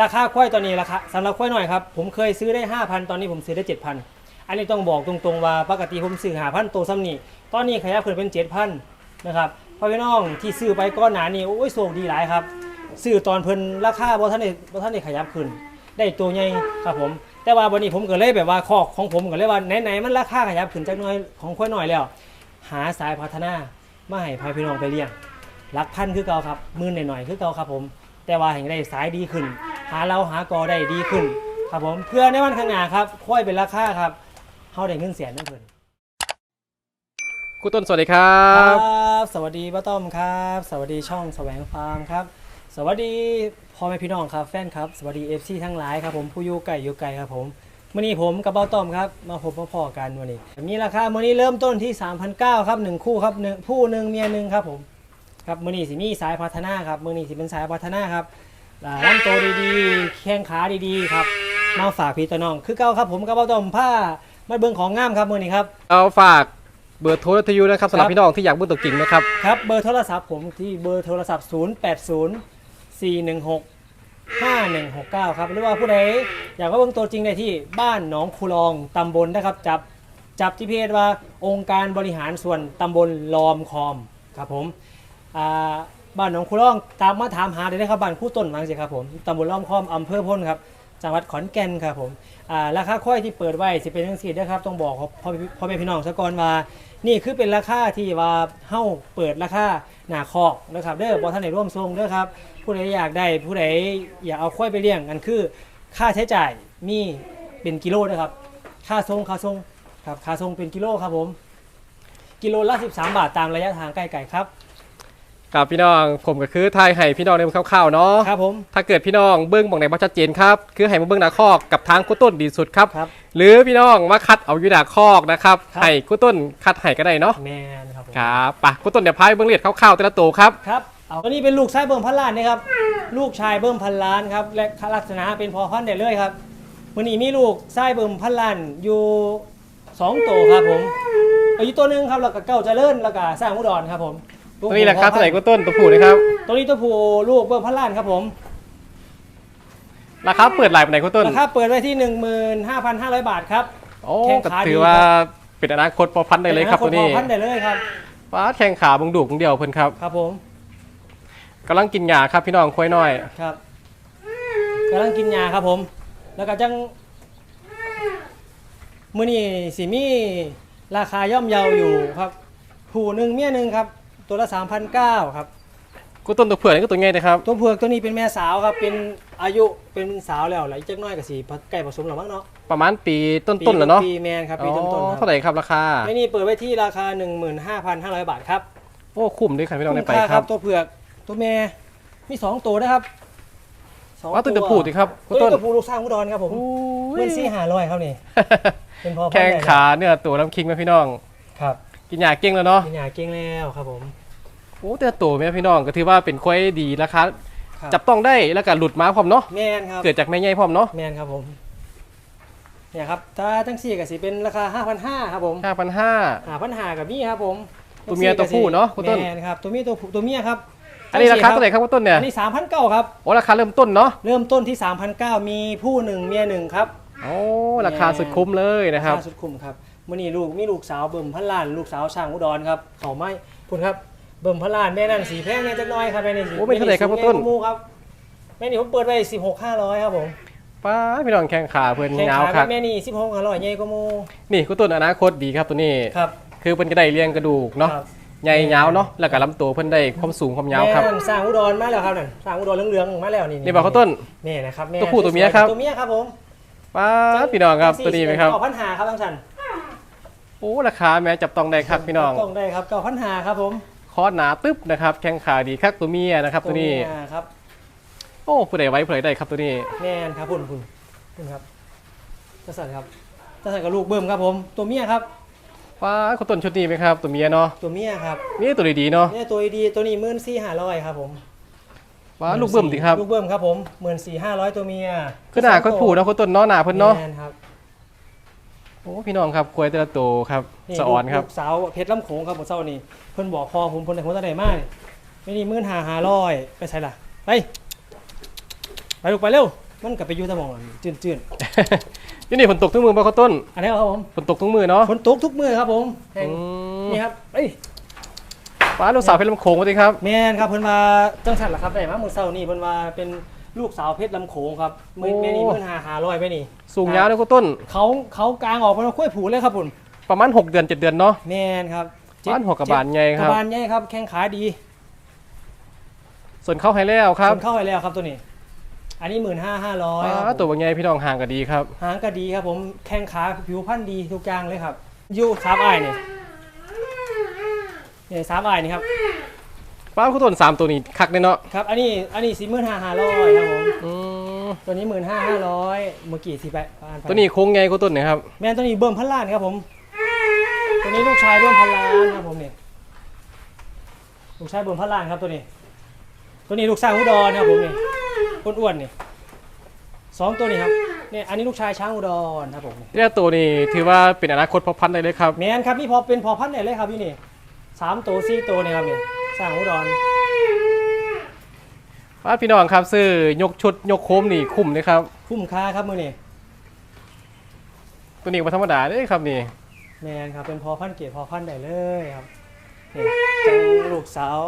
ราคาควายตอนนี้ราคาสำหรับควายหน่อยครับผมเคยซื้อได้ 5,000 ตอนนี้ผมซื้อได้ 7,000 อันนี้ต้องบอกตรงๆว่าปกติผมซื้อหาพันตัวซ้ำนี่ตอนนี้ขยับขึ้นเป็น 7,000นะครับพ่อพี่น้องที่ซื้อไปก้อนหนานี่โอ้ยโชคดีหลายครับซื้อตอนเพิ่นราคาบ่ทันได้บ่ทันได้ขยับขึ้น ได้ตัวใหญ่ครับผม แต่ว่าวันนี้ผมก็เลยแบบว่าคอกของผมก็เลยว่าไหนๆมันราคาขยับขึ้นจักน่อยของควายหน่อยแล้ว หาสายพัฒนามาให้พ่อพี่น้องไปเลี้ยงหลักพันคือเก่าครับมื่นหน่อยๆคือเก่าครับผม แต่ว่าแห่งได้สายดีขึ้น หาเราหากอได้ดีขึ้น ครับผมเพื่อในวันข้างหน้าครับค่อยเป็นราคาครับเฮาได้เงินแสนนั่นเพิ่นคุณต้นสวัสดีครับบสวัสดีป้าต้อมครับ สวัสดีช่องแสวงฟาร์มครับ สวัสดีพ่อแม่พี่น้องครับแฟนครับ สวัสดี FC ทั้งหลายครับผมผู้อยู่ไก่อยู่ไกลครับผมมื่อนี้ผมกับเป้าต้อมครับมาพบมาพอกันวันนี้มีราคามื่อนี้เริ่มต้นที่ 3,900ครับหนึ่งคู่ครับหนึ่งผู้หนึ่งเมียหนึ่งครับผม ครับมื่อนี้สิมีสายพัฒนาครับมื่อนี้สิเป็นสายพัฒนาครับอ่า ลำตัวดีๆ แข้งขาดีๆ ครับมาฝากพี่ตวน้อง คือเก้าครับผมกับเป้าต้อมผ้ามาเบิ่งของงามครับมื่อนี้ครับ เอาฝากเบอร์โทรวิทยุนะครับสำหรับครับพี่น้องที่อยากเบิ่งตัวจริงนะครับ ครับเบอร์โทรศัพท์ผมที่เบอร์โทรศัพท์ 080 416 5169 ครับหรือว่าผู้ใดอยากว่าเบิ่งตัวจริงได้ที่บ้านหนองคูรองตำบลนะครับ จับจับที่เพจว่าองค์การบริหารส่วนตำบลลอมคอมครับผมอ่า บ้านหนองคูรองตามมาถามหาได้นะครับบ้านคู่ต้นมังสิครับผมตำบลล้อมคอมอำเภอพ้นครับจังหวัดขอนแก่นครับผมอ่าราคาค่อยที่เปิดไว้สิเป็นจังซี่นะครับต้องบอกพ่อพ่อแม่พี่น้องซะกอนว่า นี่คือเป็นราคาที่ว่าเฮ้าเปิดราคาหนาคอกนะครับเด้อบอท่านไหนร่วมทรงเด้อครับผู้ใดอยากได้ผู้ใดอยากเอาค่อยไปเลี้ยงกันคือ ค่าใช้จ่ายมีเป็นกิโลนะครับค่าทรงค่าทรงครับค่าทรงเป็นกิโลครับผมกิโลละ 13 บาทตามระยะทางใกล้ๆครับ กับพี่น้องผมก็คือทายให้พี่น้องในคร่าวๆเนาะครับผม ถ้าเกิดพี่น้องเบิ้งบอกไหนบ่ชัดเจนครับคือให้มาเบิ้งหนาคอกกับทางคุณต้นดีสุดครับ ครับ หรือพี่น้องมาคัดเอาอยู่หนาคอกนะครับครับ ให้คุณต้นคัดให้ก็ได้เนาะแมนครับผม ครับไปะคุณต้นเดี๋ยวพายเบิ้งเลียดคร่าวๆแต่ละตัวครับ ครับ เอาตัวนี้เป็นลูกชายเบิ่มพันล้านนะครับ ลูกชายเบิ่มพันล้านครับ และลักษณะเป็นพอพันธุ์ได้เลยครับวันนี้มีลูกชายเบิ่มพันล้านอยู่สองตัวครับผมอายุตัวหนึ่งครับแล้วก็เก้าเจริญแล้วก็สร้างอุดรครับผม ตัวนี้แหละครับเท่าไหร่คุณต้นตัวผู้นะครับ ตัวนี้ตัวผู้ลูกเบิ่มพันล้านครับผม ราคาเปิดหลายปานไหนคุณต้นราคาเปิดไว้ที่ 15,500 บาทครับ โอ้แข้งก็ขาดี ถือว่าเป็นอนาคตพอพันธุ์ได้เลยครับป็ตัวนี้พอพันธุ์ได้เลยครับ ฟ้าแข่งขาบังดูกบังเดียวเพิ่นครับครับผมกำลังกินหญ้าครับพี่น้องควายน้อย ครับกำลังกินยาครับผม แล้วก็จังมื้อนี้สิมีราคาย่อมเยาอยู่ครับ ผู้หนึ่งเมียหนึ่งครับ ตัวละ3,900ครับ กูต้นตัวเผื่อนก็ตัวง่ายนะครับ ตัวเผือกตัวนี้เป็นแม่สาวครับ เป็นอายุเป็นสาวแล้วหลายจักหน้อยกับสีใกล้ผสมแล้วมั้งเนาะประมาณปีต้นๆแล้วเนาะปีแมนครับปีต้นอ๋อๆครัเท่าไหร่ครับราคาไม่นี่เปิดไว้ที่ราคา 15,500 บาทครับโอ้คุ้มด้วยครับพี่น้องได้ไปคุ้มครับ ตัวเผือกตัวแม่มีสองตัวนะครับสองว่าตัวตัวผู้สิครับกูตัวต้นี้นตัวผู้ลูกสร้างอุดรครับผมโอ้ยเงินสี่หาร้อยครับนี่เป็นพอพันธุ์แข้งได้ขาเนื้อตัวน้ำคิงไหมพี่น้องครับ กินหญ้าเก่งแล้วเนาะกินยาเก่งแล้วครับผมโอ้แต่ตัวแม่พี่น้องก็ถือว่าเป็นควายดีราคาครับจับต้องได้แล้วก็หลุดมาพร้อมเนาะแมนครับเกิดจากแม่ใหญ่พร้อมเนาะแมนครับผมเนี่ยครับถ้าทั้งสี่กับสีเป็นราคา 5,500ครับผมห้าพันห้าหาปัญหากับมี่ครับผมตัวเมียตัวผู้เนอะคุณต้น แมนครับตัวเมียตัวผู้ตัวเมียครับอันนี้ราคาเท่าไหร่ครับคุณต้นเนี่ยอันนี้3,900ครับโอ้ราคาเริ่มต้นเนาะเริ่มต้นที่3,900มีผู้หนึ่งเมียหนึ่งครับ โอ้ราคาสุดคุ้มเลยนะครับาสุดคุ้มครับ มื่อนี้ลูกมีลูกสาวเบิ่มพันล้านลูกสาวช่างอุดรครับเขาไม่คุณครับเบิ่มพันล้านแม่นั่นสีแพงเนี่ยจักหน้อยครับแม่นี่สีโอ้ไม่เท่าไหร่ครับคุณต้น แม่มูครับแม่นี่ผมเปิดไว้16 500ครับผมป้าพี่น้องแข้งขาเพื่อนแข่งเงาขาครับแม่นี่16 500ใหญ่กว่าหมูนี่คุณต้นอนาคตดีครับตัวนี้ ครับคือเพิ่นก็ได้เลี้ยงกระดูกเนาะครับใหญ่ยาวเนาะแล้วก็ลำตัวเพิ่นได้ความสูงความยาวครับแม่นั่นสร้างอุดรมาแล้วครับนั่นสร้างอุดรเหลืองๆมาแล้วนี่นี่บอกเขาต้น นี่นะครับแม่ตัวผู้ตัวเมียครับ ตัวเมียครับผมป้าดพี่น้องครับตัวนี้ไหมครับเก้าพันหาครับทั้งสันโอ้ราคาแม้จับต้องได้ครับพี่น้องต้องได้ครับเก้าพันหาครับผมคอหนาตึ๊บนะครับ แข้งขาดีครับตัวเมียนะครับ ตัวนี้เมียครับโอ้ผู้ใดไว้ผู้ใดได้ครับตัวนี้แม่นครับคุณคุณคุณครับตาสันครับตาสันกับลูกเบิ่มครับผม ตัวเมียครับป้าดเขาต้นชุดนี้ไหมครับ ตัวเมียเนาะตัวเมียครับนี่ตัวดีๆเนาะเนี่ยตัวดีตัวนี้หมื่นสี่ห้าร้อยครับผมป้าดลูกเบิ่มดีครับ ลูกเบิ่มครับผมหมื่นสี่ห้าร้อยตัวเมียคือหนาคนผูเนาะคนต้นเนาะหนาเพิ่นเนาะแม่นครับ โอ้พี่น้องครับควายแต่ละตัวครับนี่สะออนครับลูกสาวเพชรลำโขงครับผมเศร้านี่เพิ่นบอกคอผมเพิ่นแต่คนตาใดมากไม่นี่หมื่นห้าห้าร้อยไปใส่ล่ะไปไปลูกไปเร็วมันก็ไปอยู่แตะมองจืนจืนที่นี่ฝนตกทุกมือป่ะข้าวต้นๆอันนี้ครับผมฝนตกทุกมือเนาะฝนตกทุกมือครับผมแห่งอืมนี่ครับเอ้ยป้าลูกสาวเพชรลำโขงสวัสดีครับแม่นครับเพิ่นมาจังสันล่ะครับได้มามื้อเช้านี่เพิ่นว่าเป็น ลูกสาวเพชรลำโขงครับมื้อโอ้แม่นี่มื้อหาหาร้อยไปนี่สูงยาวเลยข้าวต้น เขาเขากลางออกเพิ่นว่าค่อยผูเลยครับผมประมาณ 6 เดือน 7 เดือนเนาะแม่นครับบ้านหัวกระบาลไงกคระรับบาลใหญ่ครับ แข้งขาดี ส่วนเข้าไฮแล้วครับส่วนเข้าไปแล้วครับตัวนี้ อันนี้15,500ครับป้าตัวบางไงพี่น้องห่างกันดีครับหางก็ดีครับผมแข้งขาผิวพรรณดีทุกอย่างเลยครับอยู่สามอ้ายนี่นี่สามอ้ายนี่ครับ ป้าข้าวต้นสามตัวนี้คักเลยเนาะครับ อันนี้อันนี้สี่หมื่นห้าห้าร้อยครับผมอืมตัวนี้หมื่นห้าห้าร้อยเมื่อกี้สี่ไปผ่านไปตัวนี้โค้งไงข้าวต้นเนี่ยครับแม่นตัวนี้เบิ่มพันล้านครับผม ตัวนี้ลูกชายเบิ่มพันล้านครับผมเนี่ยลูกชายเบิ่มพันล้านครับตัวนี้ ตัวนี้ลูกสร้างอุดรครับผมนี่อ้วนๆนี่สองตัวนี้ครับเนี่ยอันนี้ลูกชายช้างอุดรครับผมเนี่ยตัวนี้ถือว่าเป็นอนาคตพอพันธุ์ได้เลยครับแมนครับนี่พอเป็นพอพันธุ์ไหนเลยครับพี่นี่สามตัวสี่ตัวเนี่ยครับเนี่ย สร้างอุดรป้าพี่น้องครับซื้อยกชุดยกโค้มนี่คุ้มเลยครับ คุ้มค่าครับมือนี่ตัวนี้ก็บ่ธรรมดาเด้ครับนี่แมนครับเป็นพอพันธุ์เกียรติพอพันธุ์ได้เลยครับนี่จังลูกสาว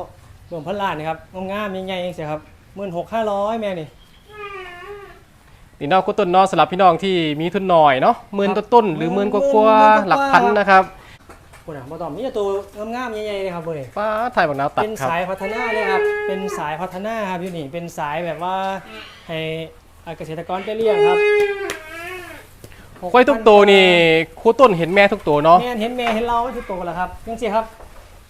รวมพันล้านนี่ครับงามๆใหญ่ๆเองเสียครับหมื่นหกห้าร้อยแม่นี่นี่เนอกก็ต้นเนอสำหรับพี่น้องที่มีทุนหน่อยเนาะหมื่นครับต้นๆหรือหมื่นกหมื่นว่าหมื่นกว่าๆหลักพันนะครับ คุณอะมาต่อมีแต่ตัวงามๆใหญ่ๆเลยครับมือนี่ป้าถ่ายบักนาวตัดเป็นครับสายพัฒนาเลยครับ เป็นสายพัฒนาครับพี่นี่เป็นสายแบบว่าให้เกษตรกรไปเลี้ยงครับควายทุกตัวนี่ครูต้นเห็นแม่ทุกตัวเนาะแม่นเห็นแม่เห็นเราไม่ทุกตัวแล้วครับยังเสียครับ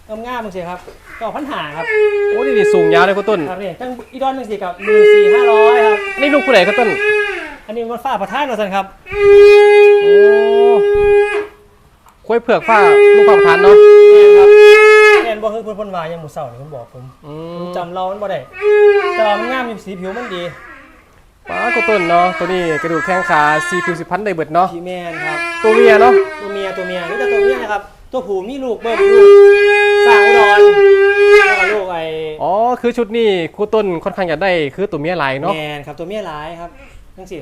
งามๆมึงเสียครับก็พันหาครับโอ้นี่นี่สูงยาวเลยครูต้นครับนี่ตั้งอีดอนหนึ่งสี่กับหนึ่งสี่ห้าร้อยครับนี่ลูกผู้ใดครูต้นอันนี้มันฝ้าประทานมาสันครับโอ้ ควายเผือกฝ้าลูกฝ้าประทานเนาะแม่นบ่คือเพิ่นเพิ่นว่ายังหมู่เสานี่ผมบอกผมอืผมมจำเรามันบ่ได้แต่ว่ามันงามอยู่สีผิวมันดีป้าครูต้นเนาะตัวนี้กระดูกแข้งขาซีผิวสิบพันได้เบิดเนาะพี่แม่นครับ ตัวเมียเนาะตัวเมียตัวเมียนี่แต่ตัวเมียนะครับ ตัวผู้มีลูกเบิ่มลูกสร้างอุดรแล้วก็ลูกไอ้อ๋อคือชุดนี้ครูต้นค่อนข้างจะได้คือตัวเมียหลายเนาะแม่นครับตัวเมียหลายครับจังซี่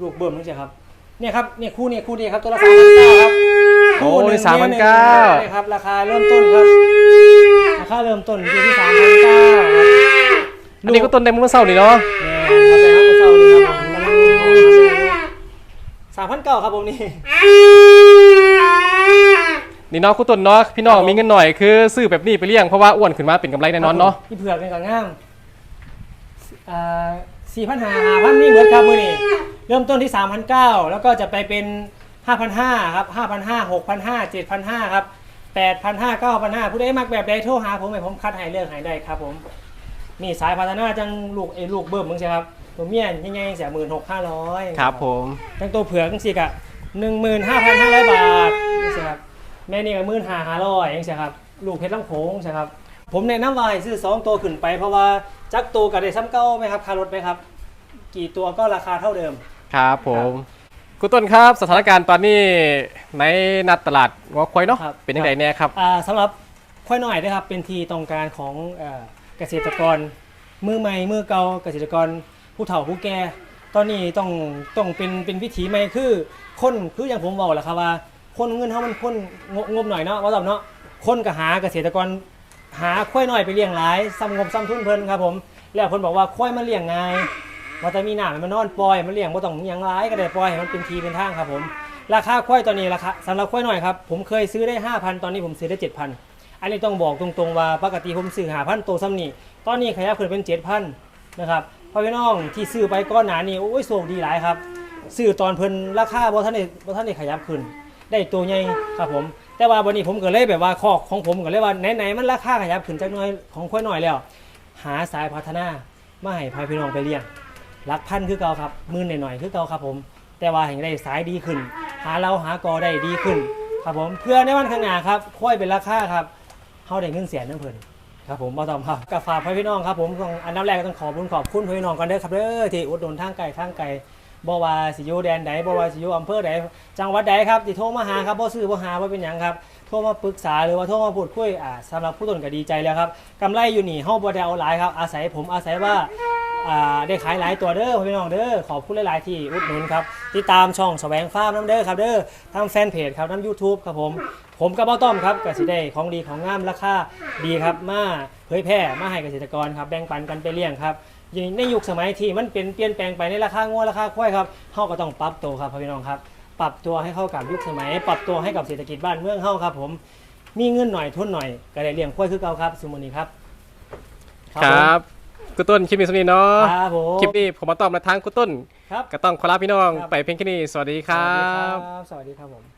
ลูกเบิ่มจังซี่ครับ เนี่ยครับเนี่ยคู่เนี่ยคู่นี้ครับตัวละ3,900ครับโอ้คู่หในนึ่งสามพันเมียหเก้างนี่ครับราคาเริ่มต้นครับราคาเริ่มต้นอยู่ที่3,900ครับอันนี้ครูต้นได้เมื่อเช้านี่เนาะแม่ครับแต่ครับเศร้านี่ครับผมกำลังสามพันเก้าครับผมนี่นี่เนาะครูต้นเนาะพี่น้องมีเงินหน่อยคือซื้อแบบนี้ไปเลี้ยงเพราะว่าอ้วนขึ้นมาเป็นกำไรแน่นอนเนาะพี่เผือกนี่ก็ง่ามอ่าสี่พันห้าห้าพันนี่เหมือนครับมือนี่ เริ่มต้นที่สามพันเก้าแล้วก็จะไปเป็นห้าพันห้าครับห้าพันห้าหกพันห้าเจ็ดพันห้าครับแปดพันห้าเก้าพันห้าผู้ใดมักแบบใดโทรหาผมให้ผมคัดให้เลือกให้ได้ครับผม นี่สายพัฒนาจังลูกไอ้ลูกเบิ่มมึงใช่ครับ ตัวเมียยังไงเสียหมื่นหกห้าร้อยครับผมทั้งตัวเผือกทั้งสี่กะหนึ่งหมื่นห้าพันห้าร้อยบาทนี่สิครับ แม่นี่ก็หมื่นห้าห้าร้อยเองสิครับ ลูกเพชรลำโขงใช่ครับ ผมแนะนำว่าให้ซื้อสองตัวขึ้นไปเพราะว่าจักตัวกับได้ซ้ำเก้าไหมครับคารถไหมครับ กี่ตัวก็ราคาเท่าเดิม ครับผมครูต้นครับสถานการณ์ตอนนี้ในนัดตลาดวัวควายเนาะครับ เป็นยังไงแน่ครับ อ่าสำหรับค่อยหน่อยนะครับเป็นที่ต้องการของเอ่อเกษตรกร มือใหม่มือเก่าเกษตรกร ผู้เฒ่าผู้แก่ตอนนี้ต้องต้องเป็นเป็นวิถีใหม่คือคนคืออย่างผมบอกแหละครับว่า คนเงินเขามันคนงบงบหน่อยเนาะว่าตอบเนาะคนก็หาเกษตรกร หาควายหน่อยไปเลี้ยงหลายซ้ำงบซ้ำทุนเพิ่นครับผมแล้วคนบอกว่าควายมันเลี้ยงง่าย ว่าแต่มีหน้ามันนอนปล่อยมันเลี้ยงบ่ต้องหยังหลายก็ได้ปล่อยให้มันเป็นทีเป็นทางครับผมราคาควายตอนนี้ราคาสำหรับควายหน่อยครับผมเคยซื้อได้ 5,000 ตอนนี้ผมซื้อได้ 7,000 อันนี้ต้องบอกตรงๆว่าปกติผมซื้อหาพันตัวซ้ำนี่ตอนนี้ขยับขึ้นเป็น 7,000นะครับพ่อพี่น้องที่ซื้อไปก้อนหนานี่โอ้ยโชคดีหลายครับซื้อตอนเพิ่นราคาบ่ทันได้บ่ทันได้ขยับขึ้น ได้ตัวใหญ่ครับผม แต่ว่าวันนี้ผมก็เลยแบบว่าคอกของผมก็เลยว่าไหนๆมันราคาขยับขึ้นจักหน่อยของควายหน่อยแล้ว หาสายพัฒนามาให้พ่อพี่น้องไปเลี้ยง หลักพันคือเก่าครับหมื่นหน่อยๆคือเก่าครับผม แต่ว่าแห่งได้สายดีขึ้น หาเราหากอได้ดีขึ้น ครับผมเพื่อในวันข้างหน้าครับค่อยเป็นราคาครับเฮาได้เงินแสนนั่นเพิ่นครับผมบ่ต้องครับกับฝากพ่อพี่น้องครับผมองอันดับแรกก็ต้องขอบคุณขอบคุณพี่น้องกันเด้อครับเด้อที่อุดหนุนทางไกลทางไกลบ่ว่าสิยูแดนใดบ่ว่าสิยูอำเภอใดจังหวัดใดครับที่โทรมาหาครับบ่ซื้อบ่หาบ่เป็นหยังครับโทรมาปรึกษาหรือว่าโทรมาพูดคุยอ่าสำหรับผู้ต้นก็ดีใจแล้วครับกำไรอยู่นี่เฮาบ่ได้เอาหลายครับอาศัยผมอาศัยว่า ได้ขายหลายตัวเด้อพี่น้องเด้อขอบคุณหลายๆที่อุดหนุนครับติดตามช่องแสวงฟาร์มน้ำเด้อครับเด้อทางแฟนเพจครับน้ำยูทูบครับผมผมกับเบ้าต้อมครับกสิได้ของดีของงามราคาดีครับมาเผยแพร่มาให้เกษตรกรครับแบ่งปันกันไปเลี้ยงครับยังในยุคสมัยที่มันเป็นเปลี่ยนแปลงไปในราคางัวราคาควายครับเฮาก็ต้องปรับตัวครับพี่น้องครับ ปรับตัวให้เข้ากับยุคสมัย ปรับตัวให้กับเศรษฐกิจบ้านเมืองเฮาครับ ผมมีเงินหน่อยทุนหน่อยก็ได้เลี้ยงควายคือเก่าครับสมอนีครับ ครับ กูต้นคลิปนี้สำนี้เนาะผมครับผมคลิปนี้ผมมาตอบในทางกูต้น ครับก็ต้องขอลาพี่น้อง ครับ ไปเพียงแค่นี้ สวัสดีคสรัวัสดีบครับ สวัสดีครับผม